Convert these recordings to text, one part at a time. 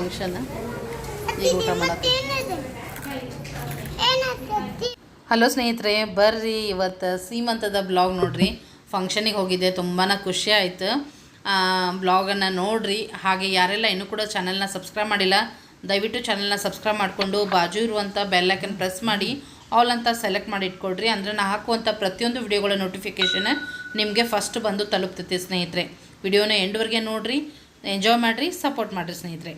Function ಊಟ hello ಸ್ನೇಹಿತರೆ, ಬರ್ರಿ ಇವತ್ತು ಸೀಮಂತದ ಬ್ಲಾಗ್ ನೋಡ್ರಿ. ಫಂಕ್ಷನಿಗೆ ಹೋಗಿದ್ದೆ ತುಂಬಾ ಖುಷಿ ಆಯಿತು. ಬ್ಲಾಗನ್ನು ನೋಡ್ರಿ. ಹಾಗೆ ಯಾರೆಲ್ಲ ಇನ್ನೂ ಕೂಡ ಚಾನಲ್ನ ಸಬ್ಸ್ಕ್ರೈಬ್ ಮಾಡಿಲ್ಲ, ದಯವಿಟ್ಟು ಚಾನಲ್ನ ಸಬ್ಸ್ಕ್ರೈಬ್ ಮಾಡಿಕೊಂಡು ಬಾಜು ಇರುವಂಥ ಬೆಲ್ಲೈಕನ್ ಪ್ರೆಸ್ ಮಾಡಿ ಆಲ್ ಅಂತ ಸೆಲೆಕ್ಟ್ ಮಾಡಿ ಇಟ್ಕೊಳ್ರಿ ಅಂದರೆ ನಾ ಹಾಕುವಂಥ ಪ್ರತಿಯೊಂದು ವಿಡಿಯೋಗಳ ನೋಟಿಫಿಕೇಷನ್ ನಿಮಗೆ ಫಸ್ಟ್ ಬಂದು ತಲುಪ್ತೈತಿ ಸ್ನೇಹಿತರೆ. ವಿಡಿಯೋನ ಎಂಡ್ವರೆಗೆ ನೋಡಿರಿ ಎಂಜಾಯ್ ಮಾಡಿರಿ ಸಪೋರ್ಟ್ ಮಾಡಿರಿ ಸ್ನೇಹಿತರೆ.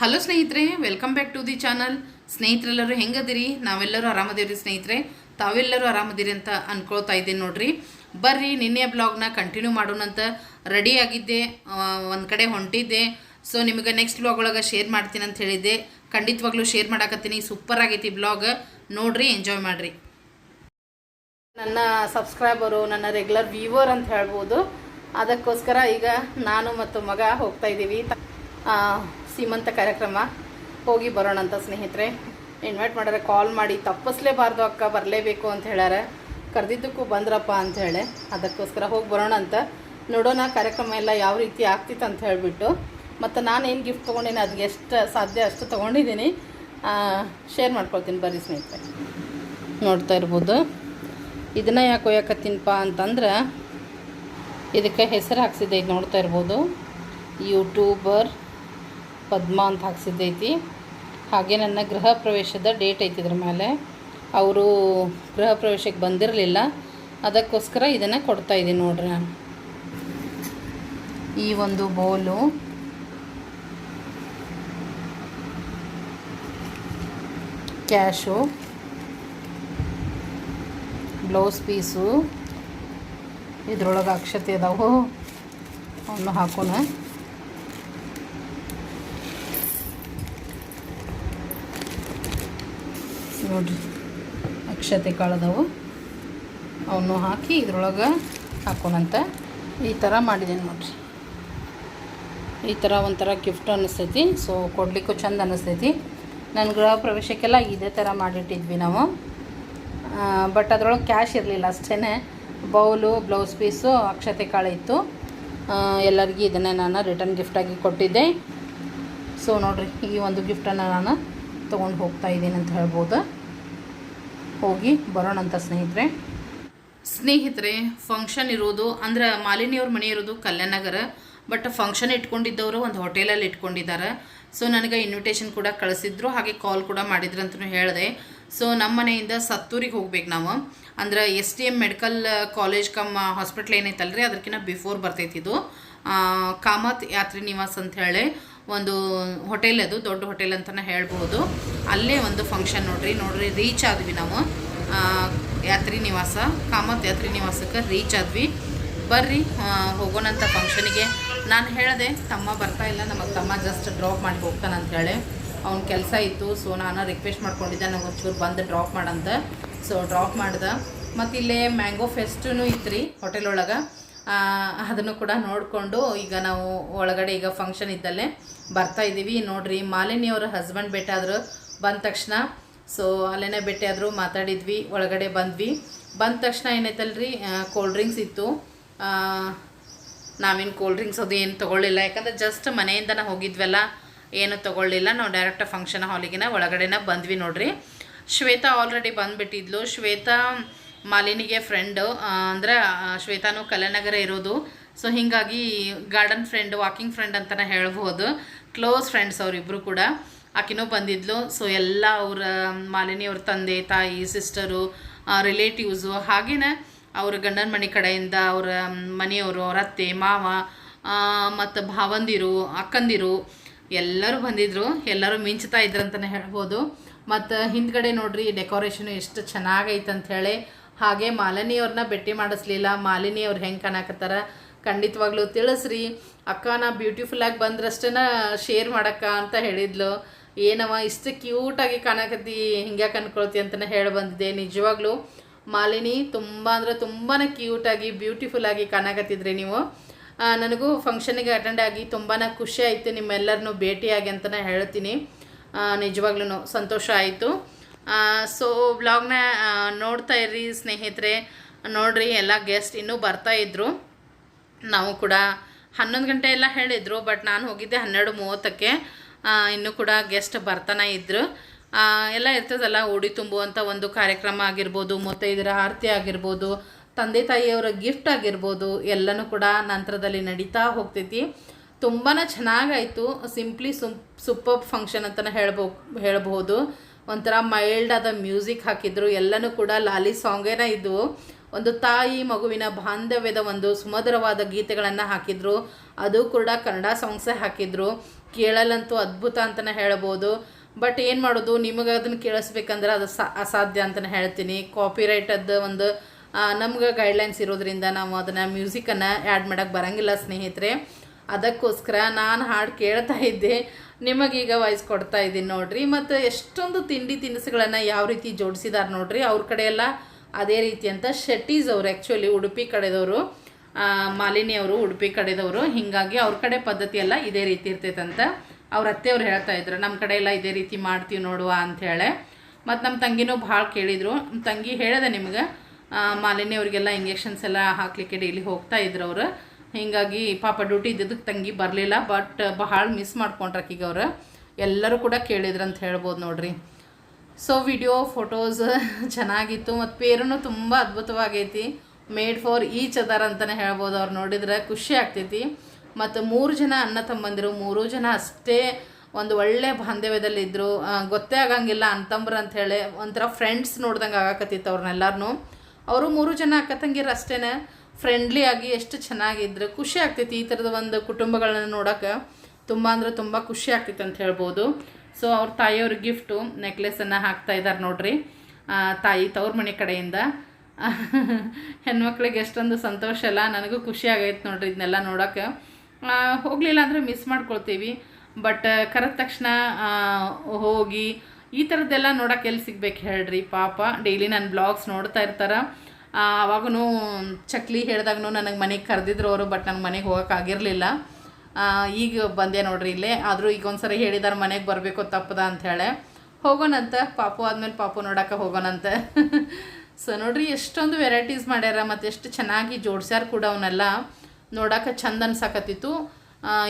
ಹಲೋ ಸ್ನೇಹಿತರೆ. Welcome back to the channel ಸ್ನೇಹಿತರೆಲ್ಲರೂ ಹೆಂಗದಿರಿ? ನಾವೆಲ್ಲರೂ ಆರಾಮದೇವ್ರಿ ಸ್ನೇಹಿತರೆ. ತಾವೆಲ್ಲರೂ ಆರಾಮದಿರಿ ಅಂತ ಅನ್ಕೊಳ್ತಾ ಇದ್ದೀನಿ ನೋಡ್ರಿ. ಬರ್ರಿ, ನಿನ್ನೆ ಬ್ಲಾಗ್ನ ಕಂಟಿನ್ಯೂ ಮಾಡೋಣಂತ ರೆಡಿ ಆಗಿದ್ದೆ. ಒಂದು ಕಡೆ ಹೊಂಟಿದ್ದೆ. ಸೊ ನಿಮಗೆ ನೆಕ್ಸ್ಟ್ ಬ್ಲಾಗ್ ಒಳಗೆ ಶೇರ್ ಮಾಡ್ತೀನಿ ಅಂತ ಹೇಳಿದ್ದೆ. ಖಂಡಿತವಾಗ್ಲೂ ಶೇರ್ ಮಾಡಾಕತ್ತೀನಿ. ಸೂಪರ್ ಆಗೈತಿ ಬ್ಲಾಗ್ ನೋಡ್ರಿ ಎಂಜಾಯ್ ಮಾಡಿರಿ. ನನ್ನ ಸಬ್ಸ್ಕ್ರೈಬರು ನನ್ನ ರೆಗ್ಯುಲರ್ ವ್ಯೂವರ್ ಅಂತ ಹೇಳ್ಬೋದು. ಅದಕ್ಕೋಸ್ಕರ ಈಗ ನಾನು ಮತ್ತು ಮಗ ಹೋಗ್ತಾ ಇದ್ದೀವಿ. ಸೀಮಂತ ಕಾರ್ಯಕ್ರಮ ಹೋಗಿ ಬರೋಣ ಅಂತ ಸ್ನೇಹಿತರೆ. ಇನ್ವೈಟ್ ಮಾಡ್ಯಾರ ಕಾಲ್ ಮಾಡಿ, ತಪ್ಪಿಸ್ಲೇಬಾರ್ದು ಅಕ್ಕ, ಬರಲೇಬೇಕು ಅಂತ ಹೇಳ್ಯಾರ. ಕರೆದಿದ್ದಕ್ಕೂ ಬಂದ್ರಪ್ಪ ಅಂತ ಹೇಳಿ. ಅದಕ್ಕೋಸ್ಕರ ಹೋಗಿ ಬರೋಣ ಅಂತ. ನೋಡೋಣ, ಕಾರ್ಯಕ್ರಮ ಎಲ್ಲ ಯಾವ ರೀತಿ ಆಗ್ತಿತ್ತು ಅಂತ ಹೇಳಿಬಿಟ್ಟು. ಮತ್ತು ನಾನು ಏನು ಗಿಫ್ಟ್ ತೊಗೊಂಡಿನಿ ಅದಕ್ಕೆ ಎಷ್ಟು ಸಾಧ್ಯ ಅಷ್ಟು ತೊಗೊಂಡಿದ್ದೀನಿ ಶೇರ್ ಮಾಡ್ಕೊಳ್ತೀನಿ ಬರ್ರಿ ಸ್ನೇಹಿತರೆ. ನೋಡ್ತಾ ಇರ್ಬೋದು. ಇದನ್ನು ಯಾಕೆ ಒಯ್ಯಕತ್ತೀನಪ್ಪ ಅಂತಂದ್ರೆ, ಇದಕ್ಕೆ ಹೆಸರು ಹಾಕ್ಸಿದ್ದೆ ಇದು ನೋಡ್ತಾ ಇರ್ಬೋದು. ಯೂಟ್ಯೂಬರ್ ಪದ್ಮ ಅಂತ ಹಾಕ್ಸಿದ್ದೈತಿ. ಹಾಗೆ ನನ್ನ ಗೃಹ ಪ್ರವೇಶದ ಡೇಟ್ ಐತಿ ಇದ್ರ ಮೇಲೆ ಅವರು ಗೃಹ ಪ್ರವೇಶಕ್ಕೆ ಬಂದಿರಲಿಲ್ಲ. ಅದಕ್ಕೋಸ್ಕರ ಇದನ್ನು ಕೊಡ್ತಾ ಇದ್ದೀನಿ ನೋಡ್ರಿ ನಾನು. ಈ ಒಂದು ಬೌಲು. ಕ್ಯಾಶು. Blouse piece. ಇದ್ರೊಳಗೆ ಅಕ್ಷತೆ ಅದಾವು. ಅವನ್ನು ಹಾಕೋಣ. ನೋಡ್ರಿ ಅಕ್ಷತೆ ಕಾಳದವು. ಅವನ್ನು ಹಾಕಿ ಇದ್ರೊಳಗೆ ಹಾಕೋಣಂತ ಈ ಥರ ಮಾಡಿದ್ದೀನಿ ನೋಡಿರಿ. ಈ ಥರ ಒಂಥರ ಗಿಫ್ಟ್ ಅನ್ನಿಸ್ತೈತಿ ಸೊ ಕೊಡಲಿಕ್ಕೂ ಚಂದ ಅನ್ನಿಸ್ತೈತಿ ನನ್ನ ಗೃಹ ಪ್ರವೇಶಕ್ಕೆಲ್ಲ ಇದೇ ಥರ ಮಾಡಿಟ್ಟಿದ್ವಿ ನಾವು. ಬಟ್ ಅದರೊಳಗೆ ಕ್ಯಾಶ್ ಇರಲಿಲ್ಲ. ಅಷ್ಟೇ ಬೌಲು ಬ್ಲೌಸ್ ಪೀಸು ಅಕ್ಷತೆ ಕಾಳು ಇತ್ತು. ಎಲ್ಲರಿಗೂ ಇದನ್ನೇ ನಾನು ರಿಟರ್ನ್ ಗಿಫ್ಟಾಗಿ ಕೊಟ್ಟಿದ್ದೆ. ಸೊ ನೋಡಿರಿ ಈ ಒಂದು ಗಿಫ್ಟನ್ನು ನಾನು ತೊಗೊಂಡು ಹೋಗ್ತಾ ಇದ್ದೀನಿ ಅಂತ ಹೇಳ್ಬೋದು. ಹೋಗಿ ಬರೋಣಂತ ಸ್ನೇಹಿತರೆ. ಸ್ನೇಹಿತರೆ ಫಂಕ್ಷನ್ ಇರೋದು, ಅಂದ್ರೆ ಮಾಲಿನಿಯವ್ರ ಮನೆ ಇರೋದು ಕಲ್ಯಾಣ ನಗರ ಬಟ್ ಫಂಕ್ಷನ್ ಇಟ್ಕೊಂಡಿದ್ದವರು ಒಂದು ಹೋಟೆಲಲ್ಲಿ ಇಟ್ಕೊಂಡಿದ್ದಾರೆ. ಸೊ ನನಗೆ ಇನ್ವಿಟೇಷನ್ ಕೂಡ ಕಳಿಸಿದ್ರು, ಹಾಗೆ ಕಾಲ್ ಕೂಡ ಮಾಡಿದ್ರು ಅಂತಲೂ ಹೇಳಿದೆ. ಸೊ ನಮ್ಮ ಮನೆಯಿಂದ ಸತ್ತೂರಿಗೆ ಹೋಗ್ಬೇಕು ನಾವು. ಅಂದ್ರೆ S T M medical college cum hospital ಏನೈತಲ್ರಿ ಅದಕ್ಕಿಂತ ಬಿಫೋರ್ ಬರ್ತೈತಿ ಇದು. ಕಾಮತ್ ಯಾತ್ರಿ ನಿವಾಸ್ ಅಂತ ಹೇಳಿ. ಒಂದು ಹೋಟೆಲ್ ಅದು, ದೊಡ್ಡ ಹೋಟೆಲ್ ಅಂತಲೇ ಹೇಳ್ಬೋದು. ಅಲ್ಲೇ ಒಂದು ಫಂಕ್ಷನ್ ನೋಡ್ರಿ. ನೋಡ್ರಿ ರೀಚ್ ಆದ್ವಿ ನಾವು. ಯಾತ್ರಿ ನಿವಾಸ, ಕಾಮತ್ ಯಾತ್ರಿ ನಿವಾಸಕ್ಕೆ ರೀಚ್ ಆದ್ವಿ. ಬರ್ರಿ ಹೋಗೋಣಂಥ ಫಂಕ್ಷನಿಗೆ ನಾನು ಹೇಳಿದೆ, ತಮ್ಮ ಬರ್ತಾ ಇಲ್ಲ. ನಮಗೆ ತಮ್ಮ ಜಸ್ಟ್ ಡ್ರಾಪ್ ಮಾಡಿ ಹೋಗ್ತಾನೆ ಅಂತ ಹೇಳಿ. ಅವ್ನ ಕೆಲಸ ಇತ್ತು. ಸೊ ನಾನು ರಿಕ್ವೆಸ್ಟ್ ಮಾಡ್ಕೊಂಡಿದ್ದೆ. ನಂಗೆ ಒಂಚೂರು ಬಂದು ಡ್ರಾಪ್ ಮಾಡಂತ. ಸೊ ಡ್ರಾಪ್ ಮಾಡ್ದೆ. ಮತ್ತು ಇಲ್ಲೇ ಮ್ಯಾಂಗೋ ಫೆಸ್ಟೂ ಇತ್ತು ರೀ ಹೋಟೆಲ್ ಒಳಗೆ ಅದನ್ನು ಕೂಡ ನೋಡಿಕೊಂಡು ಈಗ ನಾವು ಒಳಗಡೆ ಈಗ ಫಂಕ್ಷನ್ ಇದ್ದಲ್ಲೇ ಬರ್ತಾ ಇದ್ದೀವಿ. ನೋಡ್ರಿ ಅವರ ಹಸ್ಬೆಂಡ್ ಭೇಟಿ ಆದ್ರು ಬಂದ ತಕ್ಷಣ ಸೊ ಅಲ್ಲೇ ಭೇಟಿ ಆದರು ಮಾತಾಡಿದ್ವಿ, ಒಳಗಡೆ ಬಂದ್ವಿ. ಬಂದ ತಕ್ಷಣ ಏನೈತಲ್ರಿ ಕೋಲ್ಡ್ ಡ್ರಿಂಕ್ಸ್ ಇತ್ತು. ನಾವೇನು ಕೋಲ್ಡ್ ಡ್ರಿಂಕ್ಸ್ ಅದು ಏನು ತೊಗೊಳ್ಳಿಲ್ಲ. ಯಾಕಂದ್ರೆ ಜಸ್ಟ್ ಮನೆಯಿಂದನೇ ಹೋಗಿದ್ವಲ್ಲ, ಏನು ತೊಗೊಳ್ಳಿಲ್ಲ. ನಾವು ಡೈರೆಕ್ಟ್ ಫಂಕ್ಷನ್ ಹಾಲಿಗೆನ ಒಳಗಡೆನ ಬಂದ್ವಿ ನೋಡ್ರಿ. ಶ್ವೇತಾ ಆಲ್ರೆಡಿ ಬಂದುಬಿಟ್ಟಿದ್ಲು. ಶ್ವೇತಾ ಮಾಲಿನಿಗೆ ಫ್ರೆಂಡು ಅಂದರೆ ಶ್ವೇತಾನು ಕಲೆನಗರ ಇರೋದು. ಸೊ ಹೀಗಾಗಿ ಗಾರ್ಡನ್ ಫ್ರೆಂಡ್ ವಾಕಿಂಗ್ ಫ್ರೆಂಡ್ ಅಂತಲೇ ಹೇಳ್ಬೋದು. ಕ್ಲೋಸ್ ಫ್ರೆಂಡ್ಸ್ ಅವರಿಬ್ಬರು ಕೂಡ. ಆಕಿನೂ ಬಂದಿದ್ಲು. ಸೊ ಎಲ್ಲ ಅವರ, ಮಾಲಿನಿ ಅವ್ರ ತಂದೆ, ತಾಯಿ ಸಿಸ್ಟರು ರಿಲೇಟಿವ್ಸು ಹಾಗೇನೆ ಅವ್ರ ಗಂಡನ ಮನೆ ಕಡೆಯಿಂದ ಅವರ ಮನೆಯವರು, ಅವ್ರ ಅತ್ತೆ, ಮಾವ ಮತ್ತು ಭಾವಂದಿರು, ಅಕ್ಕಂದಿರು ಎಲ್ಲರೂ ಬಂದಿದ್ರು. ಎಲ್ಲರೂ ಮಿಂಚ್ತಾ ಇದ್ರು ಅಂತಲೇ ಹೇಳ್ಬೋದು. ಮತ್ತು ಹಿಂದ್ಗಡೆ ನೋಡ್ರಿ ಡೆಕೋರೇಷನು ಎಷ್ಟು ಚೆನ್ನಾಗೈತೆ ಅಂತ ಹೇಳಿ ಹಾಗೆ ಮಾಲಿನಿಯವ್ರನ್ನ ಭೇಟಿ ಮಾಡಿಸ್ಲಿಲ್ಲ. ಮಾಲಿನಿ ಅವ್ರು ಹೆಂಗೆ ಕಾಣಕತ್ತಾರ? ಖಂಡಿತವಾಗ್ಲೂ ತಿಳಿಸ್ರಿ. ಅಕ್ಕ ಅಕ್ಕನ ಬ್ಯೂಟಿಫುಲ್ಲಾಗಿ ಬಂದ್ರಷ್ಟೇ ಶೇರ್ ಮಾಡಕ್ಕ ಅಂತ ಹೇಳಿದ್ಲು. ಏನವ ಇಷ್ಟು ಕ್ಯೂಟಾಗಿ ಕಾಣಕತ್ತಿ ಹಿಂಗೆ ಅನ್ಕೊಳ್ತಿ ಅಂತಲೇ ಹೇಳಿ ಬಂದಿದ್ದೆ. ನಿಜವಾಗ್ಲೂ ಮಾಲಿನಿ ತುಂಬ ಅಂದರೆ ತುಂಬಾ ಕ್ಯೂಟಾಗಿ ಬ್ಯೂಟಿಫುಲ್ಲಾಗಿ ಕಾಣಕತ್ತಿದ್ರಿ ನೀವು. ನನಗೂ ಫಂಕ್ಷನಿಗೆ ಅಟೆಂಡ್ ಆಗಿ ತುಂಬಾ ಖುಷಿ ಆಯಿತು. ನಿಮ್ಮೆಲ್ಲರನ್ನೂ ಭೇಟಿಯಾಗಿ ಅಂತಲೇ ಹೇಳ್ತೀನಿ. ನಿಜವಾಗ್ಲೂ ಸಂತೋಷ ಆಯಿತು. ಸೊ ವ್ಲಾಗ್ನ ನೋಡ್ತಾ ಇರ್ರಿ ಸ್ನೇಹಿತರೆ. ನೋಡ್ರಿ, ಎಲ್ಲ ಗೆಸ್ಟ್ ಇನ್ನೂ ಬರ್ತಾ ಇದ್ರು. ನಾವು ಕೂಡ ಹನ್ನೊಂದು ಗಂಟೆ ಎಲ್ಲ ಹೇಳಿದರು ಬಟ್ ನಾನು ಹೋಗಿದ್ದೆ ಹನ್ನೆರಡು ಮೂವತ್ತಕ್ಕೆ. ಇನ್ನೂ ಕೂಡ ಗೆಸ್ಟ್ ಬರ್ತಾನೆ ಇದ್ದರು ಎಲ್ಲ ಇರ್ತದಲ್ಲ ಉಡಿ ತುಂಬುವಂಥ ಒಂದು ಕಾರ್ಯಕ್ರಮ ಆಗಿರ್ಬೋದು ಇದರ ಆರತಿ ಆಗಿರ್ಬೋದು, ತಂದೆ ತಾಯಿಯವರ ಗಿಫ್ಟ್ ಆಗಿರ್ಬೋದು, ಎಲ್ಲನೂ ಕೂಡ ನಂತರದಲ್ಲಿ ನಡೀತಾ ಹೋಗ್ತೈತಿ. ತುಂಬಾ ಚೆನ್ನಾಗಾಯಿತು. ಸಿಂಪ್ಲಿ ಸುಪ್ ಸೂಪರ್ ಫಂಕ್ಷನ್ ಅಂತಲೇ ಹೇಳ್ಬೋ ಹೇಳ್ಬೋದು ಒಂಥರ ಮೈಲ್ಡ್ ಆದ ಮ್ಯೂಸಿಕ್ ಹಾಕಿದ್ರು. ಎಲ್ಲನೂ ಕೂಡ ಲಾಲಿ ಸಾಂಗೇನ ಇದ್ವು ಒಂದು ತಾಯಿ ಮಗುವಿನ ಬಾಂಧವ್ಯದ ಒಂದು ಸುಮಧುರವಾದ ಗೀತೆಗಳನ್ನು ಹಾಕಿದ್ರು. ಅದು ಕೂಡ ಕನ್ನಡ ಸಾಂಗ್ಸೇ ಹಾಕಿದ್ರು. ಕೇಳಲಂತೂ ಅದ್ಭುತ ಅಂತಲೇ ಹೇಳ್ಬೋದು. ಬಟ್ ಏನು ಮಾಡೋದು, ನಿಮಗೆ ಅದನ್ನು ಕೇಳಿಸ್ಬೇಕಂದ್ರೆ ಅದು ಸಾ ಅಸಾಧ್ಯ ಅಂತಲೇ ಹೇಳ್ತೀನಿ. ಕಾಪಿರೈಟದ್ದು ಒಂದು ನಮ್ಗೆ ಗೈಡ್ಲೈನ್ಸ್ ಇರೋದ್ರಿಂದ ನಾವು ಅದನ್ನು ಮ್ಯೂಸಿಕನ್ನು ಆ್ಯಡ್ ಮಾಡೋಕ್ಕೆ ಬರೋಂಗಿಲ್ಲ ಸ್ನೇಹಿತರೆ. ಅದಕ್ಕೋಸ್ಕರ ನಾನು ಹಾಡು ಕೇಳ್ತಾ ಇದ್ದೆ. ನಿಮಗೀಗ ವಾಯ್ಸ್ ಕೊಡ್ತಾ ಇದ್ದೀನಿ ನೋಡ್ರಿ. ಮತ್ತು ಎಷ್ಟೊಂದು ತಿಂಡಿ ತಿನಿಸುಗಳನ್ನು ಯಾವ ರೀತಿ ಜೋಡಿಸಿದಾರೆ ನೋಡ್ರಿ. ಅವ್ರ ಕಡೆ ಎಲ್ಲ ಅದೇ ರೀತಿ ಅಂತ ಶೆಟ್ಟೀಸ್ ಅವರು ಆ್ಯಕ್ಚುಲಿ ಉಡುಪಿ ಕಡೆದವರು ಮಾಲಿನಿ ಅವರು ಉಡುಪಿ ಕಡೆದವರು. ಹೀಗಾಗಿ ಅವ್ರ ಕಡೆ ಪದ್ಧತಿ ಎಲ್ಲ ಇದೇ ರೀತಿ ಇರ್ತೈತಂತ ಅವ್ರ ಅತ್ತೆಯವ್ರು ಹೇಳ್ತಾ ಇದ್ರು. ನಮ್ಮ ಕಡೆ ಎಲ್ಲ ಇದೇ ರೀತಿ ಮಾಡ್ತೀವಿ ನೋಡುವ ಅಂಥೇಳಿ ಮತ್ತು ನಮ್ಮ ತಂಗಿನೂ ಭಾಳ ಕೇಳಿದರು. ನಮ್ಮ ತಂಗಿ ಹೇಳಿದೆ ನಿಮ್ಗೆ ಮಾಲಿನಿ ಅವರಿಗೆಲ್ಲ ಇಂಜೆಕ್ಷನ್ಸ್ ಎಲ್ಲ ಹಾಕ್ಲಿಕ್ಕೆ ಡೈಲಿ ಹೋಗ್ತಾ ಇದ್ರು ಅವರು. ಹೀಗಾಗಿ ಪಾಪ ಡ್ಯೂಟಿ ಇದ್ದಿದ್ದಕ್ಕೆ ತಂಗಿ ಬರಲಿಲ್ಲ ಬಟ್ ಬಹಳ ಮಿಸ್ ಮಾಡ್ಕೊಂಡ್ರೆ ಆಕಿಗೆ ಅವ್ರು. ಎಲ್ಲರೂ ಕೂಡ ಕೇಳಿದ್ರು ಅಂತ ಹೇಳ್ಬೋದು ನೋಡ್ರಿ. ಸೊ ವಿಡಿಯೋ ಫೋಟೋಸ್ ಚೆನ್ನಾಗಿತ್ತು ಮತ್ತು ಪೇರೂ ತುಂಬ ಅದ್ಭುತವಾಗೈತಿ. ಮೇಡ್ ಫಾರ್ ಈಚ್ ಅದರ್ ಅಂತಲೇ ಹೇಳ್ಬೋದು ಅವ್ರು ನೋಡಿದ್ರೆ ಖುಷಿ ಆಗ್ತೈತಿ. ಮತ್ತು ಮೂರು ಜನ ಅಣ್ಣ ತಮ್ಮಂದಿರು, ಮೂರು ಜನ ಅಷ್ಟೇ ಒಂದು ಒಳ್ಳೆ ಬಾಂಧವ್ಯದಲ್ಲಿದ್ದರು ಗೊತ್ತೇ ಆಗಂಗಿಲ್ಲ ಅಂತಂಬ್ರ ಅಂಥೇಳಿ ಒಂಥರ ಫ್ರೆಂಡ್ಸ್ ನೋಡ್ದಂಗೆ ಆಗಾಕತ್ತಿತ್ತು ಅವ್ರನ್ನೆಲ್ಲರೂ ಅವರು ಮೂರು ಜನ ಅಕ್ಕ ತಂಗಿರು ಅಷ್ಟೇ ಫ್ರೆಂಡ್ಲಿ ಆಗಿ ಎಷ್ಟು ಚೆನ್ನಾಗಿದ್ರೆ ಖುಷಿ ಆಗ್ತೈತಿ ಈ ಥರದ ಒಂದು ಕುಟುಂಬಗಳನ್ನ ನೋಡೋಕೆ ತುಂಬ ಅಂದರೆ ತುಂಬ ಖುಷಿ ಆಗ್ತೈತೆ ಅಂತ ಹೇಳ್ಬೋದು. ಸೊ ಅವ್ರ ತಾಯಿಯವ್ರ ಗಿಫ್ಟು ನೆಕ್ಲೆಸನ್ನು ಹಾಕ್ತಾ ಇದ್ದಾರೆ ನೋಡ್ರಿ. ತಾಯಿ ತವ್ರ ಮನೆ ಕಡೆಯಿಂದ. ಹೆಣ್ಮಕ್ಳಿಗೆ ಎಷ್ಟೊಂದು ಸಂತೋಷ ಅಲ್ಲ, ನನಗೂ ಖುಷಿ ಆಗೈತೆ ನೋಡ್ರಿ ಇದನ್ನೆಲ್ಲ ನೋಡೋಕೆ ಹೋಗಲಿಲ್ಲ ಅಂದರೆ ಮಿಸ್ ಮಾಡ್ಕೊಳ್ತೀವಿ. ಬಟ್ ಕರೆದ ತಕ್ಷಣ ಹೋಗಿ ಈ ಥರದ್ದೆಲ್ಲ ನೋಡೋಕೆ ಎಲ್ಲಿ ಸಿಗ್ಬೇಕು ಹೇಳ್ರಿ ಪಾಪ. ಡೈಲಿ ನಾನು ಬ್ಲಾಗ್ಸ್ ನೋಡ್ತಾ ಇರ್ತಾರೆ. ಅವಾಗೂ ಚಕ್ಲಿ ಹೇಳಿದಾಗೂ ನನಗೆ ಮನೆಗೆ ಕರೆದಿದ್ರು ಅವರು ಬಟ್ ನನಗೆ ಮನೆಗೆ ಹೋಗೋಕ್ಕಾಗಿರಲಿಲ್ಲ ಈಗ ಬಂದೆ ನೋಡ್ರಿ ಇಲ್ಲೇ. ಆದರೂ ಈಗ ಒಂದ್ಸರಿ ಹೇಳಿದಾರೆ ಮನೆಗೆ ಬರಬೇಕು ತಪ್ಪದ ಅಂಥೇಳೆ ಹೋಗೋಣಂತೆ ಪಾಪು ಆದ್ಮೇಲೆ ಪಾಪು ನೋಡೋಕೆ ಹೋಗೋಣಂತ ಸೊ ನೋಡ್ರಿ, ಎಷ್ಟೊಂದು ವೆರೈಟೀಸ್ ಮಾಡ್ಯಾರ ಮತ್ತು ಎಷ್ಟು ಚೆನ್ನಾಗಿ ಜೋಡ್ಸ್ಯಾರ ಕೂಡ ಅವನ್ನೆಲ್ಲ ನೋಡೋಕೆ ಚಂದ ಅನ್ಸಾಕತ್ತಿತ್ತು.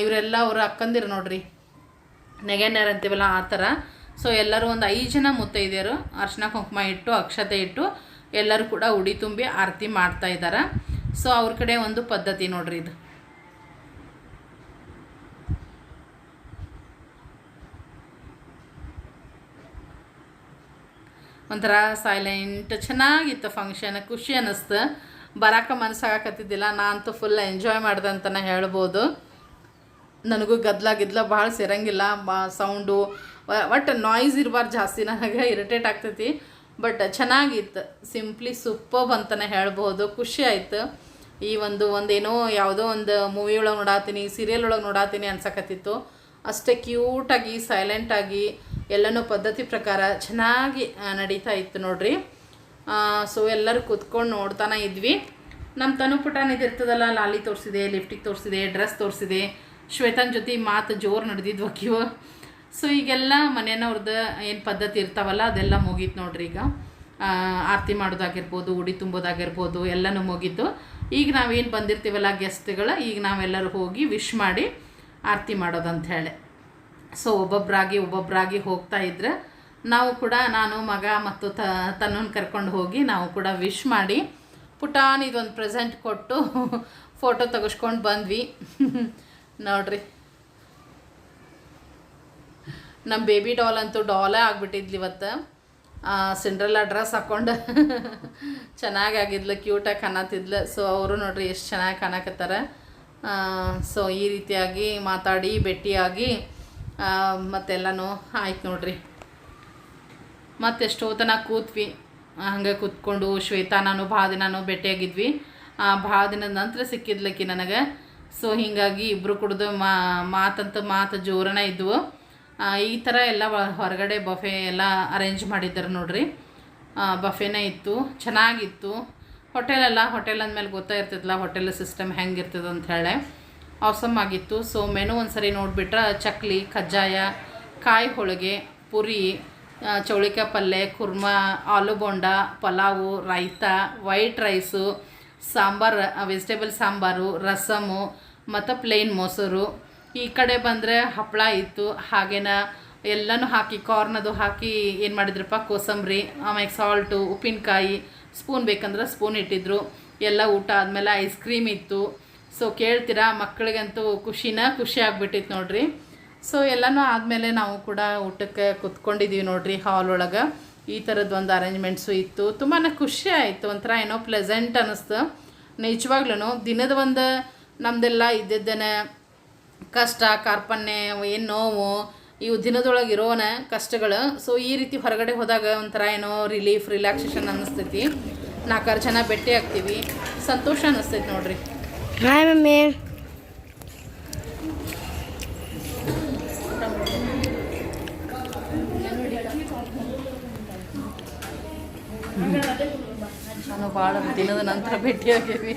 ಇವರೆಲ್ಲ ಅವ್ರ ಅಕ್ಕಂದಿರು ನೋಡ್ರಿ. ನೆಗೆನ್ಯರ್ ಅಂತೀವಲ್ಲ ಆ ಥರ. ಸೊ ಎಲ್ಲರೂ ಒಂದು ಐದು ಜನ ಮುತ್ತೈದೆಯರು. ಅರ್ಶಿನ ಕುಂಕುಮ ಇಟ್ಟು, ಅಕ್ಷತೆ ಇಟ್ಟು ಎಲ್ಲರೂ ಕೂಡ ಉಡಿ ತುಂಬಿ ಆರತಿ ಮಾಡ್ತಾ ಇದ್ದಾರೆ ಸೊ ಅವ್ರ ಕಡೆ ಒಂದು ಪದ್ಧತಿ ನೋಡ್ರಿ ಇದು. ಒಂಥರ ಸೈಲೆಂಟ್ ಚೆನ್ನಾಗಿತ್ತು ಫಂಕ್ಷನ್ ಖುಷಿ ಅನ್ನಿಸ್ತು ಬರಾಕ ಮನಸ್ಸಾಗಕತ್ತಿದ್ದಿಲ್ಲ ನಾನಂತೂ ಫುಲ್ ಎಂಜಾಯ್ ಮಾಡಿದೆ ಅಂತಲೇ ಹೇಳ್ಬೋದು. ನನಗೂ ಗದ್ಲ ಗಿದ್ಲ ಭಾಳ ಸೇರಂಗಿಲ್ಲ, ಬಾ ಸೌಂಡು ಒಟ್ಟು ನಾಯ್ಸ್ ಇರಬಾರ್ದು ಜಾಸ್ತಿ, ನನಗೆ ಇರಿಟೇಟ್ ಆಗ್ತೈತಿ. ಬಟ್ ಚೆನ್ನಾಗಿತ್ತು. ಸಿಂಪ್ಲಿ ಸೂಪರ್ ಅಂತಲೇ ಹೇಳ್ಬೋದು. ಖುಷಿ ಆಯ್ತು. ಈ ಒಂದು ಒಂದೇನೋ ಯಾವುದೋ ಒಂದು ಮೂವಿ ಒಳಗೆ ನೋಡಾತೀನಿ ಸೀರಿಯಲ್ ಒಳಗೆ ನೋಡಾತೀನಿ ಅನ್ಸಕತ್ತಿತ್ತು. ಅಷ್ಟೇ ಕ್ಯೂಟಾಗಿ ಸೈಲೆಂಟಾಗಿ ಎಲ್ಲನೂ ಪದ್ಧತಿ ಪ್ರಕಾರ ಚೆನ್ನಾಗಿ ನಡೀತಾ ಇತ್ತು ನೋಡ್ರಿ. ಸೊ ಎಲ್ಲರೂ ಕೂತ್ಕೊಂಡು ನೋಡ್ತಾನೆ ಇದ್ವಿ. ನಮ್ಮ ತನು ಪುಟಾನ್ ಇದಿರ್ತದಲ್ಲ ಲಾಲಿ ತೋರಿಸಿದೆ ಲಿಫ್ಟಿಗೆ ತೋರಿಸಿದೆ ಡ್ರೆಸ್ ತೋರಿಸಿದೆ. ಶ್ವೇತನ ಜೊತೆ ಮಾತು ಜೋರು ನಡೆದಿದ್ವು ಆಕಿವು ಸೊ ಈಗೆಲ್ಲ ಮನೆಯವ್ರದ್ದು ಏನು ಪದ್ಧತಿ ಇರ್ತಾವಲ್ಲ, ಅದೆಲ್ಲ ಮುಗೀತು ನೋಡ್ರಿ ಈಗ. ಆರತಿ ಮಾಡೋದಾಗಿರ್ಬೋದು, ಉಡಿ ತುಂಬೋದಾಗಿರ್ಬೋದು, ಎಲ್ಲನೂ ಮುಗೀತು. ಈಗ ನಾವೇನು ಬಂದಿರ್ತೀವಲ್ಲ ಗೆಸ್ಟ್ಗಳು ಈಗ ನಾವೆಲ್ಲರೂ ಹೋಗಿ ವಿಶ್ ಮಾಡಿ ಆರತಿ ಮಾಡೋದಂತ ಹೇಳಿ ಸೊ ಒಬ್ಬೊಬ್ಬರಾಗಿ ಒಬ್ಬೊಬ್ಬರಾಗಿ ಹೋಗ್ತಾ ಇದ್ರೆ, ನಾವು ಕೂಡ ನಾನು, ಮಗ ಮತ್ತು ತನ್ನನ್ನು ಕರ್ಕೊಂಡು ಹೋಗಿ ನಾವು ಕೂಡ ವಿಶ್ ಮಾಡಿ, ಪುಟಾನ್ ಇದೊಂದು ಪ್ರೆಸೆಂಟ್ ಕೊಟ್ಟು ಫೋಟೋ ತೆಗೆಸ್ಕೊಂಡು ಬಂದ್ವಿ. ನೋಡ್ರಿ. ನಮ್ಮ ಬೇಬಿ ಡಾಲ್ ಅಂತೂ ಡಾಲೇ ಆಗಿಬಿಟ್ಟಿದ್ಲು ಇವತ್ತು. ಸಿಂಡ್ರಲ್ ಡ್ರೆಸ್ ಹಾಕ್ಕೊಂಡು ಚೆನ್ನಾಗಾಗಿದ್ಲು ಕ್ಯೂಟಾಗಿ ಕಾಣತ್ತಿದ್ಲು. ಸೊ ಅವರು ನೋಡ್ರಿ ಎಷ್ಟು ಚೆನ್ನಾಗಿ ಕಾಣಕತ್ತಾರ. ಸೊ ಈ ರೀತಿಯಾಗಿ ಮಾತಾಡಿ, ಭೇಟಿಯಾಗಿ ಮತ್ತೆಲ್ಲನೂ ಆಯ್ತು ನೋಡ್ರಿ. ಮತ್ತೆಷ್ಟೋ ತನಕ ಕೂತ್ವಿ. ಹಂಗೆ ಕೂತ್ಕೊಂಡು ಶ್ವೇತಾ ನಾನು ಭಾಳ ದಿನಾನು ಭೇಟಿಯಾಗಿದ್ವಿ. ಭಾಳ ದಿನದ ನಂತರ ಸಿಕ್ಕಿದ್ಲಕ್ಕಿ ನನಗೆ. ಸೊ ಹೀಗಾಗಿ ಇಬ್ಬರು ಕುಡಿದು ಮಾತಂತ ಮಾತು ಜೋರನೇ ಇದ್ವು. ಈ ಥರ ಎಲ್ಲ ಹೊರಗಡೆ ಬಫೆ ಎಲ್ಲ ಅರೇಂಜ್ ಮಾಡಿದ್ದಾರೆ ನೋಡಿರಿ. ಬಫೆನೇ ಇತ್ತು, ಚೆನ್ನಾಗಿತ್ತು. ಹೋಟೆಲೆಲ್ಲ ಹೋಟೆಲ್ ಅಂದಮೇಲೆ ಗೊತ್ತಾ ಇರ್ತದಲ್ಲ ಹೋಟೆಲ್ ಸಿಸ್ಟಮ್ ಹೆಂಗಿರ್ತದೆ ಅಂತ ಹೇಳಿ. ಅವಸಮ್ ಆಗಿತ್ತು. ಸೊ ಮೆನು ಒಂದ್ಸರಿ ನೋಡಿಬಿಟ್ರೆ ಚಕ್ಲಿ, ಕಜ್ಜಾಯ, ಕಾಯಿ ಹೋಳಿಗೆ, ಪುರಿ ಚೌಳಿಕಾಯಿ ಪಲ್ಯ Kurma, aloo bonda, pulao, raita white rice sambar vegetable sambar, rasam, ಮತ್ತು ಪ್ಲೇನ್ ಮೊಸರು. ಈ ಕಡೆ ಬಂದರೆ ಹಪ್ಪಳ ಇತ್ತು, ಹಾಗೇನ ಎಲ್ಲನೂ ಹಾಕಿ ಕಾರ್ನ್ ಅದು ಹಾಕಿ ಏನು ಮಾಡಿದ್ರಪ್ಪ? ಕೋಸಂಬರಿ ಆಮೇಲೆ ಸಾಲ್ಟು ಉಪ್ಪಿನಕಾಯಿ ಸ್ಪೂನ್ ಬೇಕಂದ್ರೆ ಸ್ಪೂನ್ ಇಟ್ಟಿದ್ರು. ಎಲ್ಲ ಊಟ ಆದಮೇಲೆ ಐಸ್ ಕ್ರೀಮ್ ಇತ್ತು. ಸೊ ಕೇಳ್ತೀರಾ ಮಕ್ಕಳಿಗಂತೂ ಖುಷಿನ ಖುಷಿ ಆಗಿಬಿಟ್ಟಿತ್ತು ನೋಡ್ರಿ. ಸೊ ಎಲ್ಲನೂ ಆದಮೇಲೆ ನಾವು ಕೂಡ ಊಟಕ್ಕೆ ಕುತ್ಕೊಂಡಿದ್ದೀವಿ ನೋಡ್ರಿ ಹಾಲ್ ಒಳಗೆ. ಈ ಥರದ್ದು ಒಂದು ಅರೇಂಜ್ಮೆಂಟ್ಸು ಇತ್ತು. ತುಂಬಾ ಖುಷಿ ಆಯಿತು, ಒಂಥರ ಏನೋ ಪ್ಲೆಸೆಂಟ್ ಅನ್ನಿಸ್ತು ನಿಜವಾಗ್ಲೂ ದಿನದ ಒಂದು ನಮ್ಮದೆಲ್ಲ ಇದ್ದಿದ್ದೇನೆ ಕಷ್ಟ ಕಾರ್ಪಣ್ಯ ಏನು ನೋವು ಇವು ದಿನದೊಳಗೆ ಇರೋನ ಕಷ್ಟಗಳು. ಸೊ ಈ ರೀತಿ ಹೊರಗಡೆ ಹೋದಾಗ ಒಂಥರ ಏನೋ ರಿಲೀಫ್ ರಿಲ್ಯಾಕ್ಸೇಷನ್ ಅನ್ನಿಸ್ತೈತಿ. ನಾಲ್ಕಾರು ಜನ ಭೇಟಿ ಆಗ್ತೀವಿ. ಸಂತೋಷ ಅನ್ನಿಸ್ತೈತಿ ನೋಡ್ರಿ. Hi mummy. ನಾನು ಭಾಳ ದಿನದ ನಂತರ ಭೇಟಿಯಾಗೇವಿ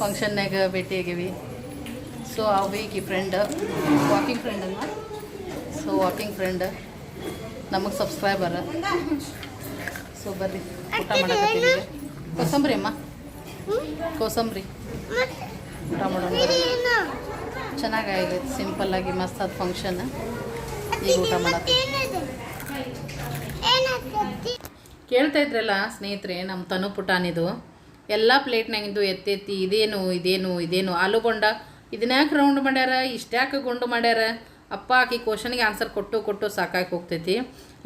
ಫಂಕ್ಷನ್ನಾಗ ಭೇಟಿಯಾಗೇವಿ ಸೊ ಅವೇಗಿ ಫ್ರೆಂಡ್ ವಾಕಿಂಗ್ ಫ್ರೆಂಡ್ ಅಲ್ವಾ ಸೊ ವಾಕಿಂಗ್ ಫ್ರೆಂಡ್ ನಮಗೆ ಸಬ್ಸ್ಕ್ರೈಬರ್ ಸೊ ಬರ್ರಿ. ಊಟ ಮಾಡಕತ್ತೀವಿ. ಕೋಸಂಬರಿ ಅಮ್ಮ. ಕೋಸಂಬರಿ. ಊಟ ಮಾಡೋಣ. ಚೆನ್ನಾಗಾಗಿದೆ. ಸಿಂಪಲ್ಲಾಗಿ ಮಸ್ತ್ ಅದು ಫಂಕ್ಷನ್ ಈಗ ಊಟ ಮಾಡತ್ತೀವಿ ಕೇಳ್ತಾ ಇದ್ರಲ್ಲ ಸ್ನೇಹಿತರೆ ನಮ್ಮ ತನು ಪುಟಾನಿದು ಎಲ್ಲ ಪ್ಲೇಟ್ನಾಗಿಂದು ಎತ್ತೆತ್ತಿ ಇದೇನು ಇದೇನು ಇದೇನು ಆಲೂಗೊಂಡ ಇದನ್ಯಾಕೆ ರೌಂಡ್ ಮಾಡ್ಯಾರ? ಇಷ್ಟ್ಯಾಕೆ ಗುಂಡು ಮಾಡ್ಯಾರ? ಅಪ್ಪ ಆಕಿ ಕ್ವಶನ್ಗೆ ಆನ್ಸರ್ ಕೊಟ್ಟು ಕೊಟ್ಟು ಸಾಕಾಗಿ ಹೋಗ್ತೈತಿ.